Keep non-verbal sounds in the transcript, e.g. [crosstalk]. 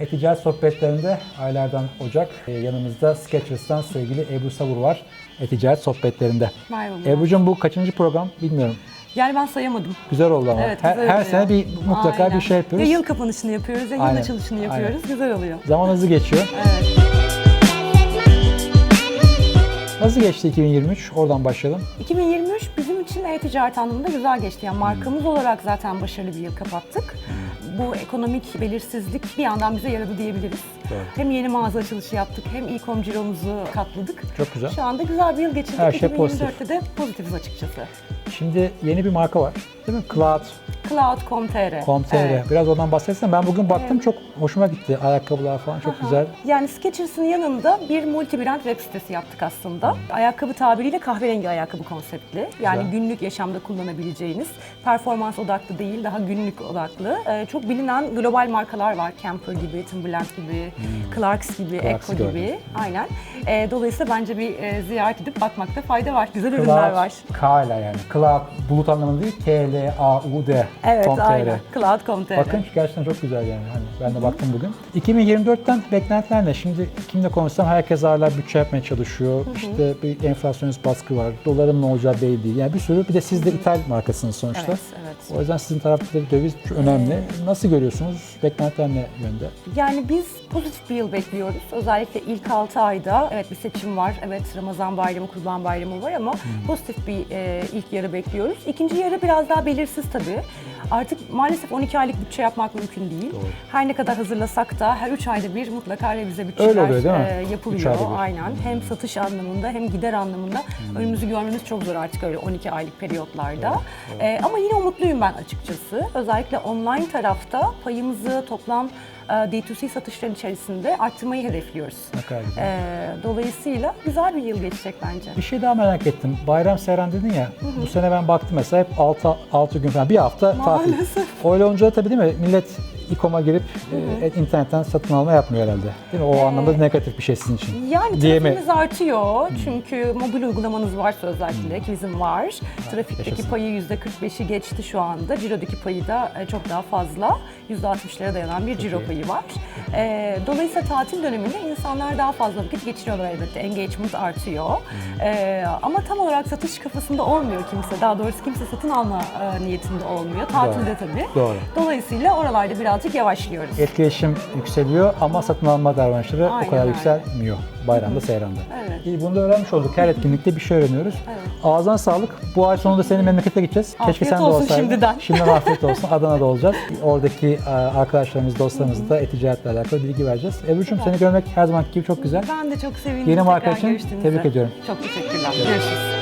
E-Ticaret sohbetlerinde aylardan Ocak e, yanımızda Sketchers'tan sevgili Ebru Savur var. E-Ticaret sohbetlerinde. Merhaba. Ebru'cum bu kaçıncı program bilmiyorum. Yani ben sayamadım. Güzel oldu ama. Evet, her, güzel her oluyor. sene bir mutlaka Aynen. bir şey yapıyoruz. Ya yıl kapanışını yapıyoruz ya yıl Aynen, açılışını aynen. yapıyoruz. Güzel oluyor. Zaman hızlı geçiyor. Evet. Nasıl geçti 2023? Oradan başlayalım. 2023 bizim için e-ticaret anlamında güzel geçti. Yani markamız olarak zaten başarılı bir yıl kapattık. Bu ekonomik belirsizlik bir yandan bize yaradı diyebiliriz. Doğru. Hem yeni mağaza açılışı yaptık hem e-com ciromuzu katladık. Çok güzel. Şu anda güzel bir yıl geçirdik. Her şey 2024'te de pozitifiz açıkçası. Şimdi yeni bir marka var. Değil mi? Cloud. Cloud.com.tr Com.tr. Evet. Biraz oradan bahsetsen. Ben bugün baktım çok hoşuma gitti. Ayakkabılar falan çok güzel. Yani Skechers'ın yanında bir multi brand web sitesi yaptık aslında. Ayakkabı tabiriyle kahverengi ayakkabı konseptli. Yani Güzel. günlük yaşamda kullanabileceğiniz, performans odaklı değil, daha günlük odaklı. Ee, çok bilinen global markalar var. Camper gibi, Timberland gibi, Clarks gibi, Hmm. Clarks'ı Ecco gördüm. gibi. Aynen. Ee, dolayısıyla bence bir e, ziyaret edip bakmakta fayda var. Güzel ürünler var. K ile yani. Cloud bulut anlamında değil. K-L-A-U-D. Evet, Com.tr. aynen. Cloud.com.tr. Bakın gerçekten çok güzel yani. Hani ben de baktım bugün. 2024'ten beklentiler ne? Şimdi kimle konuşsam herkes hala bütçe yapmaya çalışıyor. İşte bir enflasyonist baskı var. Doların ne olacağı belli değil. Yani bir sürü bir de siz de ithal markasınız sonuçta. Evet, evet. O yüzden sizin tarafta bir döviz çok önemli. Nasıl görüyorsunuz? Beklentiler ne yönde? Yani biz pozitif bir yıl bekliyoruz. Özellikle ilk 6 ayda evet bir seçim var. Evet Ramazan bayramı, Kurban bayramı var ama pozitif bir e, ilk yarı bekliyoruz. İkinci yarı biraz daha belirsiz tabii. Artık maalesef 12 aylık bütçe yapmak mümkün değil. Her ne kadar hazırlasak da her 3 ayda bir mutlaka revize bütçeler Öyle oluyor değil mi? e, yapılıyor. Aynen. Hem satış anlamında hem gider anlamında önümüzü görmemiz çok zor artık öyle 12 aylık periyotlarda. E, ama yine umutluyum ben açıkçası. Özellikle online tarafta payımızı toplam D2C satışların içerisinde arttırmayı hedefliyoruz. Ne kadar güzel. E, dolayısıyla güzel bir yıl geçecek bence. Bir şey daha merak ettim. Bayram Seyran dedin ya. Bu sene ben baktım mesela hep 6, 6 gün falan. Bir hafta tatil. Maalesef. Öyle olunca da tabii değil mi? Millet İKOM'a girip e, internetten satın alma yapmıyor herhalde. Değil mi? O anlamda negatif bir şey sizin için. Yani Diye mi? trafiğimiz artıyor çünkü mobil uygulamanız varsa özellikle ki bizim var. Trafikteki Yaşasın. payı %45'i geçti şu anda. Ciro'daki payı da e, çok daha fazla. %60'lara dayanan bir ciro iyi. Payı var. E, dolayısıyla tatil döneminde insanlar daha fazla vakit geçiriyorlar elbette. Engagement artıyor. E, ama tam olarak satış kafasında olmuyor kimse. Daha doğrusu kimse satın alma e, niyetinde olmuyor. Tatilde tabii. Doğru. Dolayısıyla oralarda birazcık yavaşlıyoruz. Etkileşim yükseliyor ama satın alma davranışları Aynen o kadar öyle. yükselmiyor. Bayramda, seyranda. Evet. İyi, bunu da öğrenmiş olduk. Her etkinlikte bir şey öğreniyoruz. Evet. Ağzına sağlık. Bu ay sonunda senin memlekete gideceğiz. Keşke Afiyet sen de olsun olsaydın. şimdiden. [laughs] Şimdiden afiyet [laughs] olsun. Adana'da olacağız. Oradaki e, arkadaşlarımız, dostlarımız da e-ticaretle alakalı bilgi vereceğiz. Ebru'cum seni görmek her zamanki gibi çok güzel. Ben de çok sevindim. Yeni marka için tebrik ediyorum. Çok teşekkürler. Görüşürüz.